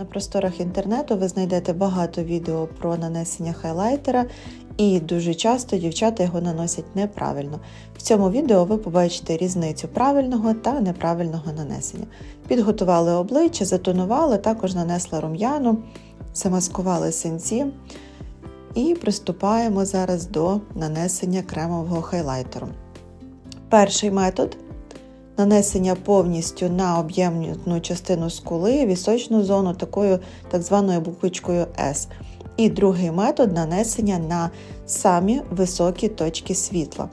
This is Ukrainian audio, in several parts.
На просторах інтернету ви знайдете багато відео про нанесення хайлайтера, і дуже часто дівчата його наносять неправильно. В цьому відео ви побачите різницю правильного та неправильного нанесення. Підготували обличчя, затонували, також нанесла рум'яну, замаскували синці. І приступаємо зараз до нанесення кремового хайлайтеру. Перший метод нанесення повністю на об'ємну частину скули, вісочну зону такою так званою буквочкою S. І другий метод нанесення на самі високі точки світла.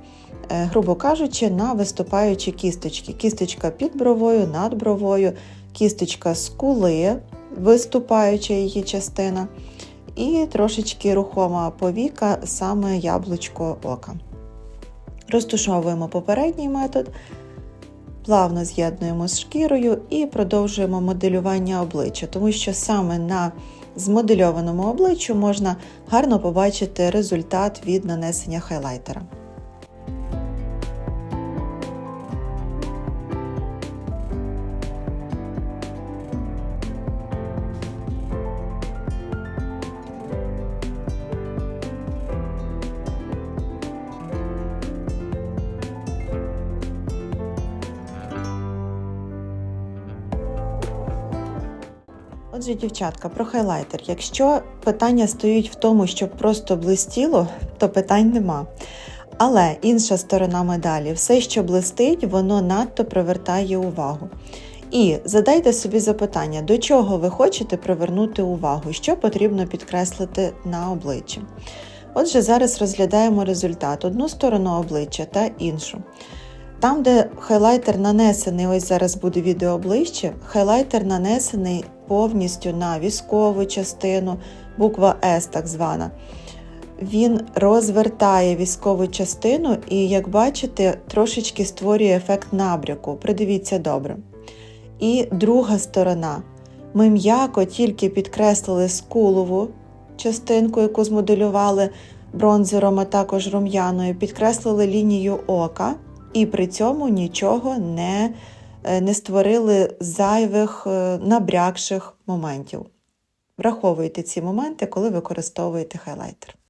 Е, Грубо кажучи, на виступаючі кісточки. Кісточка під бровою, над бровою, кісточка скули, виступаюча її частина, і трошечки рухома повіка, саме яблучко ока. Розтушовуємо попередній метод, плавно з'єднуємо з шкірою і продовжуємо моделювання обличчя, тому що саме на змодельованому обличчю можна гарно побачити результат від нанесення хайлайтера. Отже, дівчатка, про хайлайтер. Якщо питання стоїть в тому, щоб просто блистіло, то питань нема. Але інша сторона медалі, все, що блистить, воно надто привертає увагу. І задайте собі запитання, до чого ви хочете привернути увагу, що потрібно підкреслити на обличчі. Отже, зараз розглядаємо результат одну сторону обличчя та іншу. Там, де хайлайтер нанесений, ось зараз буде відео ближче, хайлайтер нанесений повністю на військову частину, буква С так звана. Він розвертає військову частину і, як бачите, трошечки створює ефект набряку. Придивіться добре. І друга сторона. Ми м'яко тільки підкреслили скулову частинку, яку змоделювали бронзером, а також рум'яною, підкреслили лінію ока, і при цьому нічого не не створили зайвих набрякших моментів. Враховуйте ці моменти, коли використовуєте хайлайтер.